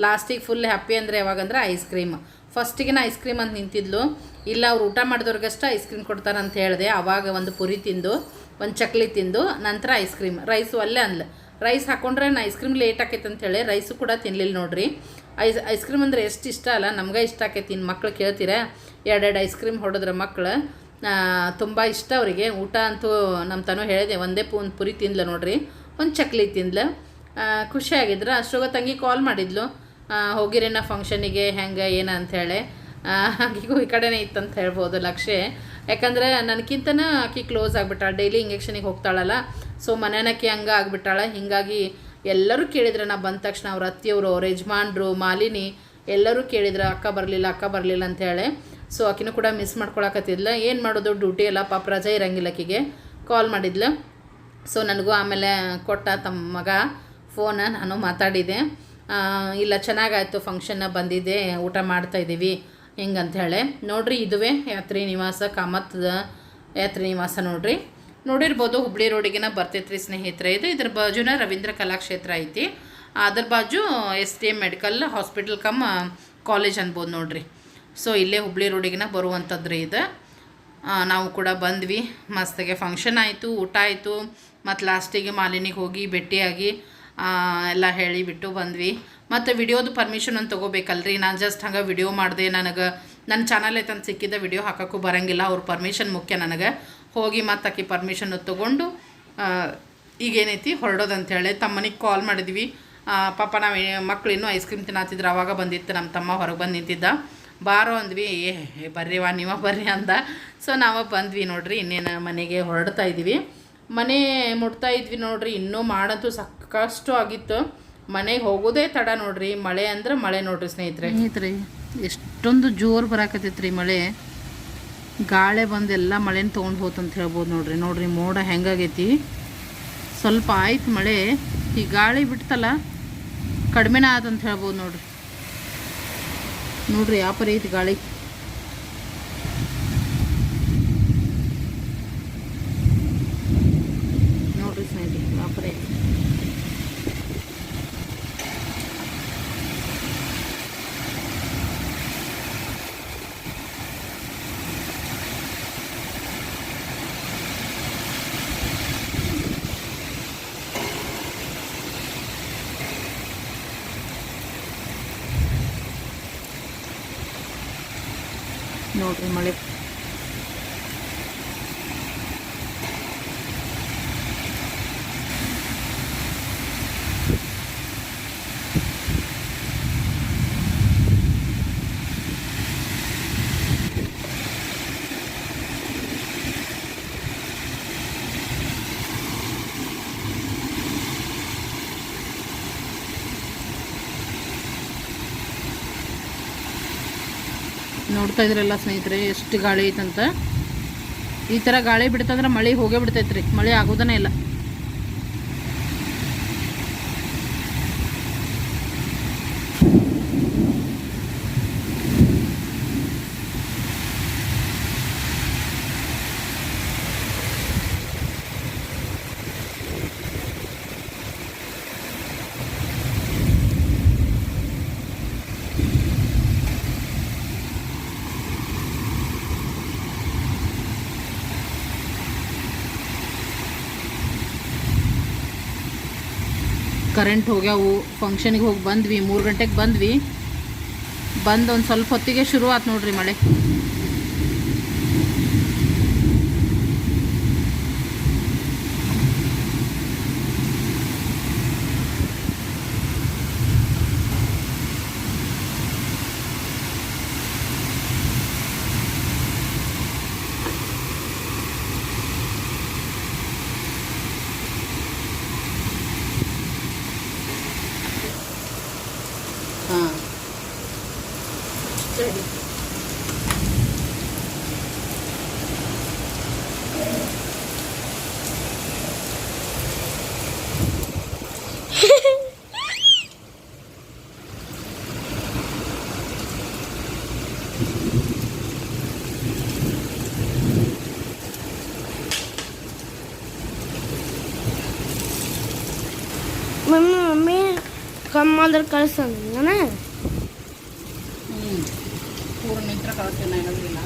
ಲಾಸ್ಟಿಗೆ ಫುಲ್ ಹ್ಯಾಪಿ ಅಂದರೆ ಯಾವಾಗಂದ್ರೆ ಐಸ್ ಕ್ರೀಮ್ ಫಸ್ಟಿಗಿನ ಐಸ್ ಕ್ರೀಮ್ ಅಂತ ನಿಂತಿದ್ಲು. ಇಲ್ಲ, ಅವ್ರು ಊಟ ಮಾಡಿದವ್ರಿಗಷ್ಟೇ ಐಸ್ ಕ್ರೀಮ್ ಕೊಡ್ತಾರೆ ಅಂತ ಹೇಳಿದೆ. ಆವಾಗ ಒಂದು ಪುರಿ ತಿಂದು, ಒಂದು ಚಕ್ಲಿ ತಿಂದು, ನಂತರ ಐಸ್ ಕ್ರೀಮ್ ರೈಸು ಅಲ್ಲೇ ಅಂದ್ಲು. ರೈಸ್ ಹಾಕೊಂಡ್ರೆ ನಾ ಐಸ್ ಕ್ರೀಮ್ ಲೇಟ್ ಆಕೈತೆ ಅಂತೇಳಿ ರೈಸು ಕೂಡ ತಿನ್ನಲಿಲ್ಲ ನೋಡ್ರಿ. ಐಸ್ ಐಸ್ ಕ್ರೀಮ್ ಅಂದರೆ ಎಷ್ಟು ಇಷ್ಟ ಅಲ್ಲ? ನಮ್ಗೆ ಇಷ್ಟ ಆಕೈತಿ. ಇನ್ನು ಮಕ್ಳು ಕೇಳ್ತೀರಾ? ಎರಡೆರಡು ಐಸ್ ಕ್ರೀಮ್ ಹೊಡೆದ್ರೆ ಮಕ್ಳು. ತುಂಬ ಇಷ್ಟ ಅವರಿಗೆ. ಊಟ ಅಂತೂ ನಮ್ಮ ತನು ಹೇಳಿದೆ, ಒಂದೇ ಪು, ಒಂದು ಪುರಿ ತಿಂದ್ಲು ನೋಡ್ರಿ, ಒಂದು ಚಕ್ಲಿ ತಿಂದ್ಲು ಖುಷಿಯಾಗಿದ್ರು ಅಷ್ಟೋಗ ತಂಗಿ ಕಾಲ್ ಮಾಡಿದ್ಲು. ಹೋಗಿರೇನ ಫಂಕ್ಷನಿಗೆ ಹೆಂಗೆ, ಏನು ಅಂಥೇಳಿ ಆಕಿಗೂ ಈ ಕಡೆನೇ ಇತ್ತಂತ ಹೇಳ್ಬೋದು ಲಕ್ಷ್ಯ ಯಾಕಂದ್ರೆ ನನಗಿಂತನ ಆಕಿ ಕ್ಲೋಸ್ ಆಗಿಬಿಟ್ಟಾಳೆ. ಡೈಲಿ ಇಂಜೆಕ್ಷನಿಗೆ ಹೋಗ್ತಾಳಲ್ಲ. ಸೊ ಮನೆನಕ್ಕೆ ಹಂಗೆ ಆಗಿಬಿಟ್ಟಾಳೆ. ಹೀಗಾಗಿ ಎಲ್ಲರೂ ಕೇಳಿದ್ರು. ನಾ ಬಂದ ತಕ್ಷಣ ಅವ್ರ ಅತ್ತಿಯವರು, ಅವ್ರ ಯಜಮಾನ್ರು, ಮಾಲಿನಿ ಎಲ್ಲರೂ ಕೇಳಿದ್ರು. ಅಕ್ಕ ಬರಲಿಲ್ಲ ಅಕ್ಕ ಬರಲಿಲ್ಲ ಅಂತೇಳಿ ಸೊ ಆಕಿನೂ ಕೂಡ ಮಿಸ್ ಮಾಡ್ಕೊಳಕತ್ತಿದ್ಲ. ಏನು ಮಾಡೋದು? ಡ್ಯೂಟಿ ಎಲ್ಲ ಪಾಪ ರಜೆ ಇರಂಗಿಲ್ಲ ಆಕಿಗೆ. ಕಾಲ್ ಮಾಡಿದ್ಲು. ಸೊ ನನಗೂ ಆಮೇಲೆ ಕೊಟ್ಟ ತಮ್ಮ ಮಗ ಫೋನ ನಾನು ಮಾತಾಡಿದೆ. ಇಲ್ಲ, ಚೆನ್ನಾಗಾಯಿತು ಫಂಕ್ಷನ್ನ ಬಂದಿದೆ, ಊಟ ಮಾಡ್ತಾ ಇದ್ದೀವಿ ಹೇಳಿ ನೋಡ್ರಿ, ಇದುವೇ ಯಾತ್ರಿ ನಿವಾಸ, ಕಾಮತ್ದ ಯಾತ್ರಿ ನಿವಾಸ ನೋಡ್ರಿ. ನೋಡಿರ್ಬೋದು, ಹುಬ್ಳಿ ರೋಡಿಗೆನ ಬರ್ತೈತ್ರಿ ಸ್ನೇಹಿತರೆ. ಇದು ಇದ್ರ ಬಾಜುನ ರವೀಂದ್ರ ಕಲಾಕ್ಷೇತ್ರ ಐತಿ. ಅದ್ರ ಬಾಜು S T M medical hospital cum college ಅನ್ಬೋದು ನೋಡ್ರಿ. ಸೊ ಇಲ್ಲೇ ಹುಬ್ಳಿ ರೋಡಿಗೆನ ಬರುವಂಥದ್ದು ರೀ ಇದು ನಾವು ಕೂಡ ಬಂದ್ವಿ. ಮಸ್ತಾಗೆ ಫಂಕ್ಷನ್ ಆಯಿತು, ಊಟ ಆಯಿತು. ಮತ್ತು ಲಾಸ್ಟಿಗೆ ಮಾಲಿನಿಗೆ ಹೋಗಿ ಭೇಟಿಯಾಗಿ ಎಲ್ಲ ಹೇಳಿಬಿಟ್ಟು ಬಂದ್ವಿ. ಮತ್ತು ವಿಡಿಯೋದು ಪರ್ಮಿಷನ್ ಒಂದು ತೊಗೋಬೇಕಲ್ರಿ? ನಾನು ಜಸ್ಟ್ ಹಂಗೆ ವಿಡಿಯೋ ಮಾಡಿದೆ ನನಗೆ. ನನ್ನ ಚಾನಲ್ ಐತಂತ ಸಿಕ್ಕಿದ್ದ ವಿಡಿಯೋ ಹಾಕೋಕ್ಕೂ ಬರೋಂಗಿಲ್ಲ. ಅವ್ರ ಪರ್ಮಿಷನ್ ಮುಖ್ಯ ನನಗೆ. ಹೋಗಿ ಮತ್ತು ಆಕೆ ಪರ್ಮಿಷನ್ ತೊಗೊಂಡು ಈಗೇನೈತಿ ಹೊರಡೋದಂಥೇಳಿ ತಮ್ಮನಿಗೆ ಕಾಲ್ ಮಾಡಿದ್ವಿ. ಪಾಪ ನಾವು ಮಕ್ಕಳು ಇನ್ನೂ ಐಸ್ ಕ್ರೀಮ್ ತಿನ್ನತ್ತಿದ್ರು ಆವಾಗ ಬಂದಿತ್ತು ನಮ್ಮ ತಮ್ಮ ಹೊರಗೆ ಬಂದು ನಿಂತಿದ್ದ. ಬಾರೋ ಅಂದ್ವಿ, ಏ ಬರ್ರಿವಾ ನೀವ ಬರ್ರಿ ಅಂದ. ಸೊ ನಾವು ಬಂದ್ವಿ ನೋಡ್ರಿ, ಇನ್ನೇನು ಮನೆಗೆ ಹೊರಡ್ತಾ ಇದ್ದೀವಿ ಮನೆ ಮುಟ್ತಾ ಇದ್ವಿ ನೋಡ್ರಿ, ಇನ್ನೂ ಮಾಡಂತೂ ಸಾಕಷ್ಟು ಆಗಿತ್ತು. ಮನೆಗೆ ಹೋಗೋದೇ ತಡ ನೋಡ್ರಿ, ಮಳೆ ಅಂದ್ರೆ ಮಳೆ ನೋಡ್ರಿ ಸ್ನೇಹಿತರೆ. ಸ್ನೇಹಿತರೆ, ಎಷ್ಟೊಂದು ಜೋರು ಬರಾಕತ್ತೈತ್ರಿ ಮಳೆ. ಗಾಳಿ ಬಂದು ಎಲ್ಲ ಮಳೆನ ತೊಗೊಂಡು ಹೋತಂತ ಹೇಳ್ಬೋದು ನೋಡ್ರಿ. ನೋಡ್ರಿ, ಮೋಡ ಹೆಂಗಾಗೈತಿ. ಸ್ವಲ್ಪ ಆಯ್ತು ಮಳೆ. ಈ ಗಾಳಿ ಬಿಡ್ತಲ್ಲ, ಕಡಿಮೆನ ಆದಂತ ಹೇಳ್ಬೋದು ನೋಡ್ರಿ. ನೋಡ್ರಿ ಯಾವ ಐತಿ ಗಾಳಿ ನೋಡ್ರಿ ಸ್ನೇಹಿತರೆ ಯಾವ ಪರಿ ಐತಿ ನೋಡ್ರಿ ನೋಡ್ತಾ ಇದ್ರಲ್ಲ ಸ್ನೇಹಿತರೆ, ಎಷ್ಟು ಗಾಳಿ ಐತಂತ. ಈ ಥರ ಗಾಳಿ ಬಿಡ್ತಂದ್ರೆ ಮಳೆ ಹೋಗೇ ಬಿಡ್ತೈತ್ರಿ. ಮಳೆ ಆಗೋದನೇ ಇಲ್ಲ. ಕರೆಂಟ್ ಹೋಗ್ಯಾವು ಫಂಕ್ಷನಿಗೆ ಹೋಗಿ ಬಂದ್ವಿ, ಮೂರು ಗಂಟೆಗೆ ಬಂದ್ವಿ. ಬಂದು ಒಂದು ಸ್ವಲ್ಪ ಹೊತ್ತಿಗೆ ಶುರು ಆಯ್ತು ನೋಡ್ರಿ ಮಳೆ ಹಾಂ ಸರಿ ಮಮ್ಮಿ ಮಮ್ಮಿ ಕಮ್ಮಾದ್ರೆ ಕಳಿಸ್ತಾನ ಹ್ಞೂ ಪೂರ್ಣ ನಿಂತ್ರ ಕಳಿಸ್ತೀನಿ ಹೇಳೋದಿಲ್ಲ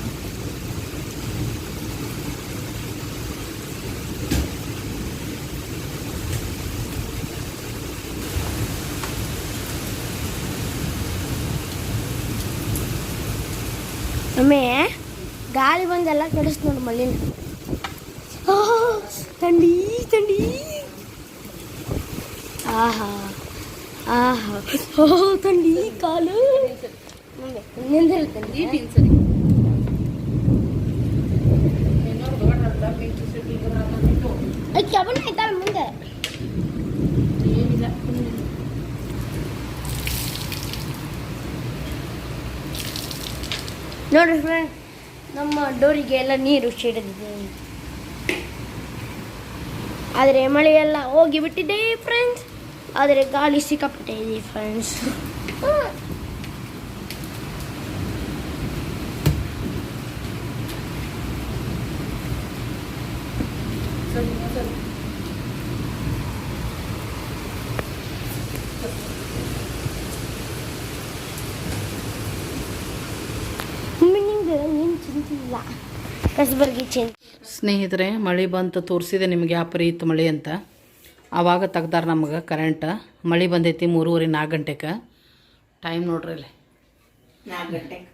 ಮಮ್ಮಿ ಗಾಳಿ ಬಂದೆಲ್ಲ ಕೆಡಿಸ್ತು ನೋಡು ಮಲ್ಲಿನ. ಥಂಡಿ ಥಂಡಿ. ಆಹಾ. ಆಹಾ. ಓ ತಂಡಿ ಕಾಲು. ಮುಂದೆ? ನೋಡ್ರಿ ಫ್ರೆಂಡ್ ನಮ್ಮ ಡೋರಿಗೆ ಎಲ್ಲ ನೀರು ಸಿಡಿದಿದೆ ಆದರೆ ಮಳೆಯೆಲ್ಲ ಹೋಗಿ ಬಿಟ್ಟಿದೆ ಫ್ರೆಂಡ್ಸ್ ಆದರೆ ಗಾಳಿ ಸಿಕ್ಕಾಪಟ್ಟೆ ಇದೆ ಫ್ರೆಂಡ್ಸ್ ಸ್ನೇಹಿತರೆ ಮಳೆ ಬಂತು ತೋರಿಸಿದೆ ನಿಮಗೆ ಯಾವ ಮಳೆ ಅಂತ. ಆವಾಗ ತೆಗ್ದಾರ ನಮಗೆ ಕರೆಂಟ್ ಮಳೆ ಬಂದೈತಿ ಮೂರುವರೆ ನಾಲ್ಕು ಗಂಟೆಗೆ ಟೈಮ್ ನೋಡ್ರಿ ಇಲ್ಲಿ. ನಾಲ್ಕು ಗಂಟೆಗೆ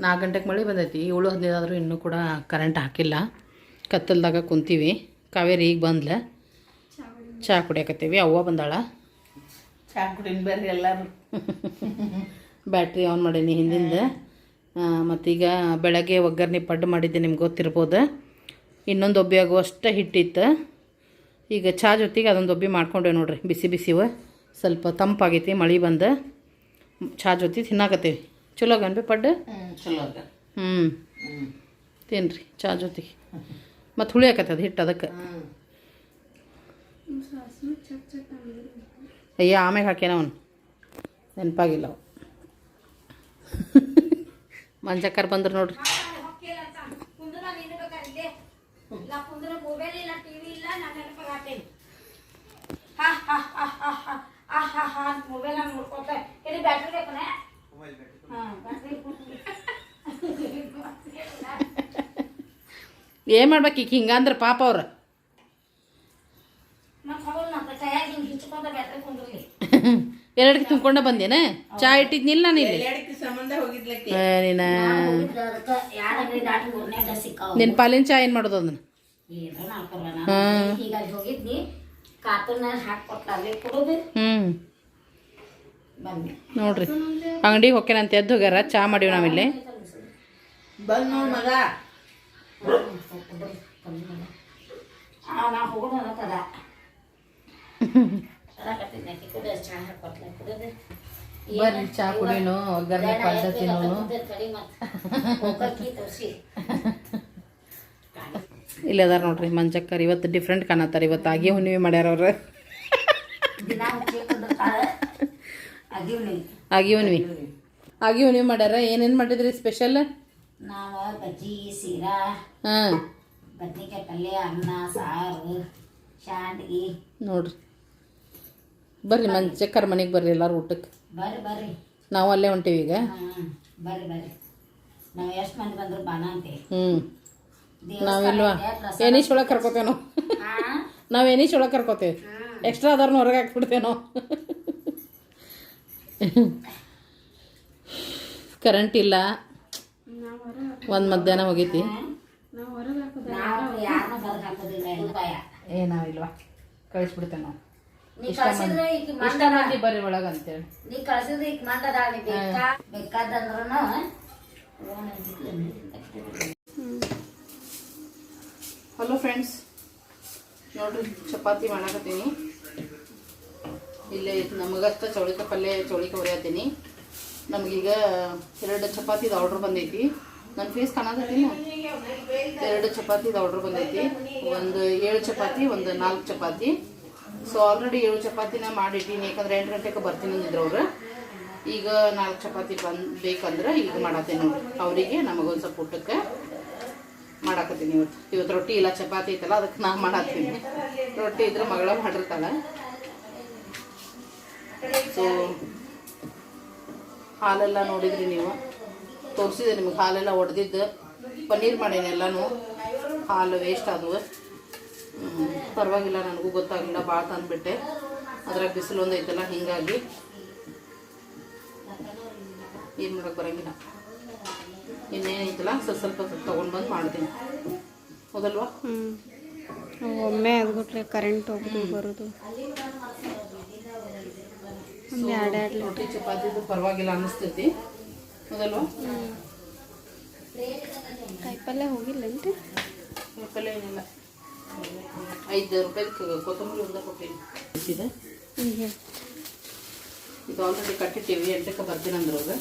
ನಾಲ್ಕು ಗಂಟೆಗೆ ಮಳೆ ಬಂದೈತಿ. ಏಳು ಹದಿನೈದಾದರೂ ಇನ್ನೂ ಕೂಡ ಕರೆಂಟ್ ಹಾಕಿಲ್ಲ. ಕತ್ತಲ್ದಾಗ ಕುಂತೀವಿ. ಕಾವೇರಿ ಈಗ ಬಂದ್ಲ. ಚಹಾ ಕುಡಿಯಕತ್ತೀವಿ. ಅವ್ವ ಬಂದಾಳ. ಚಹಾ ಕುಡಿನ ಬರ್ರಿ ಎಲ್ಲರೂ. ಬ್ಯಾಟ್ರಿ ಆನ್ ಮಾಡೀನಿ ಹಿಂದಿಂದ. ಮತ್ತೀಗ ಬೆಳಗ್ಗೆ ಒಗ್ಗರಣೆ ಪಡ್ಡು ಮಾಡಿದ್ದೆ. ನಿಮ್ಗೆ ಗೊತ್ತಿರ್ಬೋದು. ಇನ್ನೊಂದು ಒಬ್ಬಿ ಆಗುವಷ್ಟು ಹಿಟ್ಟಿತ್ತು. ಈಗ ಚಹಾ ಜೊತೆಗೆ ಅದೊಂದು ಒಬ್ಬಿ ಮಾಡ್ಕೊಂಡೆ ನೋಡ್ರಿ ಬಿಸಿ ಬಿಸಿವ ಸ್ವಲ್ಪ ತಂಪಾಗೈತಿ ಮಳೆ ಬಂದು ಚಹಾ ಜೊತೆ ತಿನ್ನಾಕತ್ತೀವಿ. ಚಲೋ ಗನ್ಬಿ ಪಡ್ಡು? ಚಲೋ ಹ್ಞೂ ತಿನ್ರಿ ಚಹಾ ಜೊತೆಗೆ. ಮತ್ತು ಹುಳಿ ಆಕತ್ತದ ಹಿಟ್ಟು ಅದಕ್ಕೆ. ಅಯ್ಯ ಆಮೇಲೆ ಹಾಕ್ಯಾನ ಅವನು. ನೆನಪಾಗಿಲ್ಲ ಅವು. ಮಂಜಕ್ಕಾರ ಬಂದ್ರು ನೋಡ್ರಿ. ಏನು ಮಾಡ್ಬೇಕು ಈಗ ಹಿಂಗಂದ್ರೆ ಪಾಪ ಅವ್ರು? ಎರಡಕ್ಕೆ ತುಂಬಿಕೊಂಡ ಬಂದೇನ? ಚಾ ಇಟ್ಟಿದ್ನಿಲ್ಲ ನಾನು ಇಲ್ಲಿ? ನೀನ? ಪಾಲಿನ ಚಾ ಏನ್ ಮಾಡೋದು ಅದನ್ನ? ನೋಡ್ರಿ. ಅಂಗಡಿಗೆ ಹೋಗ್ಯಾನಂತ ಎದ್ದು ಹೋಗ್ಯಾರ. ಚಾ ಮಾಡೀವಿ ನಾವಿಲ್ಲಿ ಮಗ. ಬರ್ರಿ ಚಾ ಕುಡಿನು ಒಗ್ಗರಣೆ ಪಡ್ಡ ತಿನ್ನೋನು? ಇಲ್ಲ ಅದಾರ ನೋಡ್ರಿ ಮಂಜಕ್ಕರ್ ಇವತ್ತು ಡಿಫ್ರೆಂಟ್ ಕಾಣತ್ತಾರ ಇವತ್ತು ಆಗಿ ಹುಣ್ಣಿಮೆ ಮಾಡ್ಯಾರ ಅವ್ರು. ಆಗಿ ಹುಣ್ಣಿಮೆ ಆಗಿ ಹುಣ್ಣಿಮೆ. ಮಾಡ್ಯಾರ ಏನೇನು ಮಾಡಿದ್ರಿ ಸ್ಪೆಷಲ್ ನಾವು ಬಜ್ಜಿ ಸೀರಾ ಹಾಂ. ಬದ್ನಿಕಾಯಿ ಪಲ್ಯ ಅನ್ನ ಸಾರು ಶಾಂಡ್ಗಿ. ನೋಡ್ರಿ. ಬರ್ರಿ ಮಂಜಕ್ಕರ್ ಮನೆಗೆ ಬರ್ರಿ ಎಲ್ಲಾರು ಊಟಕ್ಕೆ ಬರ್ರಿ ಬರ್ರಿ. ನಾವು ಅಲ್ಲೇ ಹೊಂಟೀವಿ ಈಗ. ಹ್ಮ್ ಬರ್ರಿ ಬರ್ರಿ. ನಾವು ಎಷ್ಟು ಮಂದಿ ಬಂದ್ರು ಬಾನ ಅಂತೀವಿ ಹ್ಞೂ ನಾವಿಲ್ವಾ ಎನೀಶ್ ಒಳಗೆ ಕರ್ಕೋತೇವೆ ನಾವು ನಾವು ಎನೀಶ್ ಒಳಗೆ ಕರ್ಕೋತೇವೆ. ಎಕ್ಸ್ಟ್ರಾ ಅದಾರನ್ನ ಹೊರಗೆ ಹಾಕ್ಬಿಡ್ತೇವೆ ನಾವು ಕರೆಂಟ್ ಇಲ್ಲ ಒಂದು ಮಧ್ಯಾಹ್ನ ಹೋಗೈತಿ ನಾವು ಯಾರನ್ನ ಹೊರಗೆ ಹಾಕೋದಿಲ್ಲ ಭಯ. ಏ ನಾವಿಲ್ವಾ ಕಳಿಸ್ಬಿಡ್ತೇವೆ ನಾವು ನೀ ಕಳ್ಸಿದ್ರೆ ಈಗ ಇಷ್ಟ ಮಂದಿ ಬರ್ರಿ ಒಳಗೆ ಅಂತೇಳಿ. ನೀ ಕಳ್ಸಿದ್ರೆ ಈಗ ಮಂದದಾಳಿ ಬೇಕಾ ಬೇಕಾದಂದ್ರೂ ಹಲೋ ಫ್ರೆಂಡ್ಸ್ ನೋಡ್ರಿ ಚಪಾತಿ ಮಾಡಾಕತ್ತೀನಿ. ಇಲ್ಲೇ ನಮಗಷ್ಟ ಚೌಳಿಕ ಪಲ್ಯ ಚೌಳಿಕ ಹೊರಿಯತ್ತೀನಿ ನಮಗೀಗ ಎರಡು ಚಪಾತಿದ ಆರ್ಡ್ರ್ ಬಂದೈತಿ. ನನ್ನ ಫೇಸ್ ಕಾಣಕತ್ತೀನಿ ಎರಡು ಚಪಾತಿದ ಆರ್ಡ್ರ್ ಬಂದೈತಿ. ಒಂದು ಏಳು ಚಪಾತಿ ಒಂದು ನಾಲ್ಕು ಚಪಾತಿ. ಸೊ ಆಲ್ರೆಡಿ ಏಳು ಚಪಾತಿನ ಮಾಡಿಟ್ಟೀನಿ ಯಾಕಂದ್ರೆ ಎಂಟು ಗಂಟೆಗೆ ಬರ್ತೀನಿ ಅಂದಿದ್ರು ಅವ್ರು. ಈಗ ನಾಲ್ಕು ಚಪಾತಿ ಬಂದು, ಬೇಕಂದ್ರೆ ಈಗ ಮಾಡತ್ತೀನಿ ನೋಡ್ರಿ ಅವರಿಗೆ ನಮಗೊಂದು ಸ್ವಲ್ಪ ಊಟಕ್ಕೆ ಮಾಡಾಕತ್ತೀನಿ ಇವತ್ತು. ಇವತ್ತು ರೊಟ್ಟಿ ಇಲ್ಲ, ಚಪಾತಿ ಐತಲ್ಲ, ಅದಕ್ಕೆ ನಾನು ಮಾಡತ್ತೀನಿ. ರೊಟ್ಟಿ ಇದ್ರೆ ಮಗಳ ಮಾಡಿರ್ತಾಳ. ಸೊ ಹಾಲೆಲ್ಲ ನೋಡಿದ್ರಿ ನೀವು? ತೋರಿಸಿದೆ ನಿಮಗೆ ಹಾಲೆಲ್ಲ ಒಡೆದಿದ್ದು. ಪನ್ನೀರ್ ಮಾಡೀನಿ ಎಲ್ಲನೂ. ಹಾಲು ವೇಸ್ಟ್ ಆದವು. ಪರವಾಗಿಲ್ಲ ನನಗೂ ಗೊತ್ತಾಗಲಿಲ್ಲ ಭಾಳ ತಂದುಬಿಟ್ಟೆ. ಅದ್ರಾಗ ಬಿಸಿಲು ಒಂದು ಐತಲ್ಲ ಹಿಂಗಾಗಿ ಏನು ಮಾಡೋಕೆ ಬರೋಂಗಿಲ್ಲ. ಇನ್ನೇನೈತಲ್ಲ ಸ್ವಲ್ಪ ಸ್ವಲ್ಪ ತೊಗೊಂಡು ಬಂದು ಮಾಡ್ತೀನಿ. ಹೌದಲ್ವಾ? ಹ್ಞೂ ಒಮ್ಮೆ ಆಗ್ಬಿಟ್ರೆ ಕರೆಂಟ್ ಹೋಗೋದು ಬರೋದು. ರೊಟ್ಟಿ ಚಪಾತಿದು ಪರವಾಗಿಲ್ಲ ಅನ್ನಿಸ್ತೈತಿ. ಹೌದಲ್ವಾ? ಕಾಯಿಪಲ್ಯ ಹೋಗಿಲ್ಲಂತೆ ಕಾಯಿಪಲ್ಲೆ ಏನಿಲ್ಲ. ಐದು ರೂಪಾಯಿ ಕೊತ್ತಂಬರಿ ಒಂದ ಕೊಟ್ಟೀನಿ. ಇದೆ ಆಲ್ರೆಡಿ ಕಟ್ಟಿಟ್ಟೀವಿ ಎಂಟಕ್ಕೆ ಬರ್ತೀನಿ ಅಂದ್ರೆ ಅವ್ರು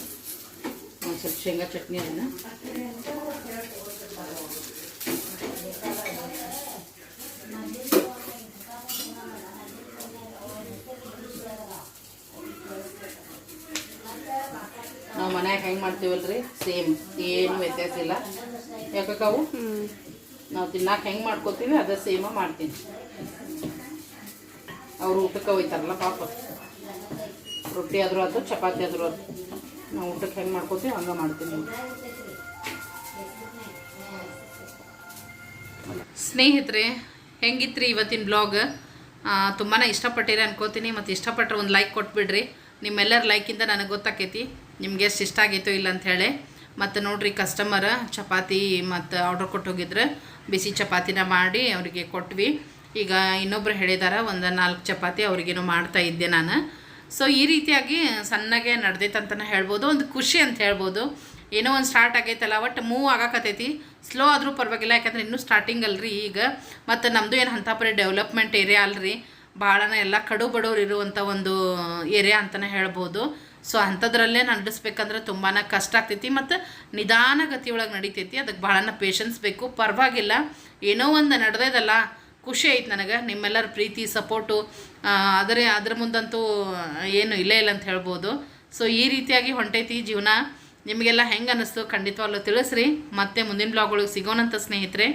ಒಂದು ಸ್ವಲ್ಪ ಶೇಂಗಾ ಚಟ್ನಿ ಅದನ್ನ ನಾವು ಮನ್ಯಾಗ ಹೆಂಗೆ ಮಾಡ್ತೀವಲ್ರಿ? ಸೇಮ್ ಏನು ವ್ಯತ್ಯಾಸ ಇಲ್ಲ. ಯಾಕಕ್ಕಾವು ಹ್ಞೂ ನಾವು ತಿನ್ನಾಕ ಹೆಂಗೆ ಮಾಡ್ಕೋತೀವಿ, ಅದೇ ಸೇಮ ಮಾಡ್ತೀನಿ. ಅವರು ಊಟಕ್ಕೆ ಹೋಯ್ತಾರಲ್ಲ ಪಾಪ. ರೊಟ್ಟಿ ಆದರೂ ಅದು ಚಪಾತಿ ಆದರೂ ಅದು ನಾವು ಊಟಕ್ಕೆ ಹೆಂಗೆ ಮಾಡ್ಕೋತೀವಿ, ಹಂಗೆ ಮಾಡ್ತೀನಿ. ಸ್ನೇಹಿತರೆ, ಹೆಂಗಿತ್ರಿ ಇವತ್ತಿನ ಬ್ಲಾಗ್ ತುಂಬಾ ಇಷ್ಟಪಟ್ಟಿರಿ ಅನ್ಕೋತೀನಿ. ಮತ್ತು ಇಷ್ಟಪಟ್ಟರೆ ಒಂದು ಲೈಕ್ ಕೊಟ್ಬಿಡ್ರಿ. ನಿಮ್ಮೆಲ್ಲರ ಲೈಕಿಂದ ನನಗೆ ಗೊತ್ತಾಕೈತಿ. ನಿಮ್ಗೆ ಎಷ್ಟು ಇಷ್ಟ ಆಗೈತೋ ಇಲ್ಲ ಅಂತ ಹೇಳಿ. ಮತ್ತು ನೋಡ್ರಿ ಕಸ್ಟಮರ್ ಚಪಾತಿ ಮತ್ತು ಆರ್ಡರ್ ಕೊಟ್ಟು ಹೋಗಿದ್ರೆ. ಬಿಸಿ ಚಪಾತಿನ ಮಾಡಿ ಅವರಿಗೆ ಕೊಟ್ವಿ. ಈಗ ಇನ್ನೊಬ್ರು ಹೇಳಿದಾರ, ಒಂದು ನಾಲ್ಕು ಚಪಾತಿ ಅವ್ರಿಗೇನು ಮಾಡ್ತಾ ಇದ್ದೆ ನಾನು. ಸೊ ಈ ರೀತಿಯಾಗಿ ಸಣ್ಣಗೆ ನಡೆದೈತೆ ಅಂತಲೇ ಹೇಳ್ಬೋದು. ಒಂದು ಖುಷಿ ಅಂತ ಹೇಳ್ಬೋದು. ಏನೋ ಒಂದು ಸ್ಟಾರ್ಟ್ ಆಗೈತಲ್ಲ, ಒಟ್ಟು ಮೂವ್ ಆಗಾಕತ್ತೈತಿ. ಸ್ಲೋ ಆದರೂ ಪರವಾಗಿಲ್ಲ, ಯಾಕಂದ್ರೆ ಇನ್ನೂ ಸ್ಟಾರ್ಟಿಂಗ್ ಅಲ್ರಿ ಈಗ. ಮತ್ತು ನಮ್ಮದು ಏನು ಹಂತಾಪುರಿ ಡೆವಲಪ್ಮೆಂಟ್ ಏರಿಯಾ ಅಲ್ರಿ. ಭಾಳನ ಎಲ್ಲ ಕಡು ಬಡವ್ರು ಇರುವಂಥ ಒಂದು ಏರಿಯಾ ಅಂತಲೇ ಹೇಳ್ಬೋದು. ಸೊ ಅಂಥದ್ರಲ್ಲೇ ನಡೆಸ್ಬೇಕಂದ್ರೆ ತುಂಬಾ ಕಷ್ಟ ಆಗ್ತೈತಿ ಮತ್ತು ನಿಧಾನ ಗತಿಯೊಳಗೆ ನಡಿತೈತಿ. ಅದಕ್ಕೆ ಭಾಳನ ಪೇಷನ್ಸ್ ಬೇಕು. ಪರವಾಗಿಲ್ಲ. ಏನೋ ಒಂದು ನಡೆದೈದಲ್ಲ ಖುಷಿ ಐತೆ ನನಗೆ. ನಿಮ್ಮೆಲ್ಲರ ಪ್ರೀತಿ, ಸಪೋರ್ಟು ಆದರೆ ಅದ್ರ ಮುಂದಂತೂ ಏನು ಇಲ್ಲೇ ಇಲ್ಲ ಅಂತ ಹೇಳ್ಬೋದು. ಸೊ ಈ ರೀತಿಯಾಗಿ ಹೊಂಟೈತಿ ಜೀವನ. ನಿಮಗೆಲ್ಲ ಹೆಂಗೆ ಅನ್ನಿಸ್ತು ಖಂಡಿತವಾಗ್ಲೂ ತಿಳಿಸ್ರಿ. ಮತ್ತೆ ಮುಂದಿನ ಬ್ಲಾಗ್ಗಳಿಗೆ ಸಿಗೋಣಂತ ಸ್ನೇಹಿತರೆ.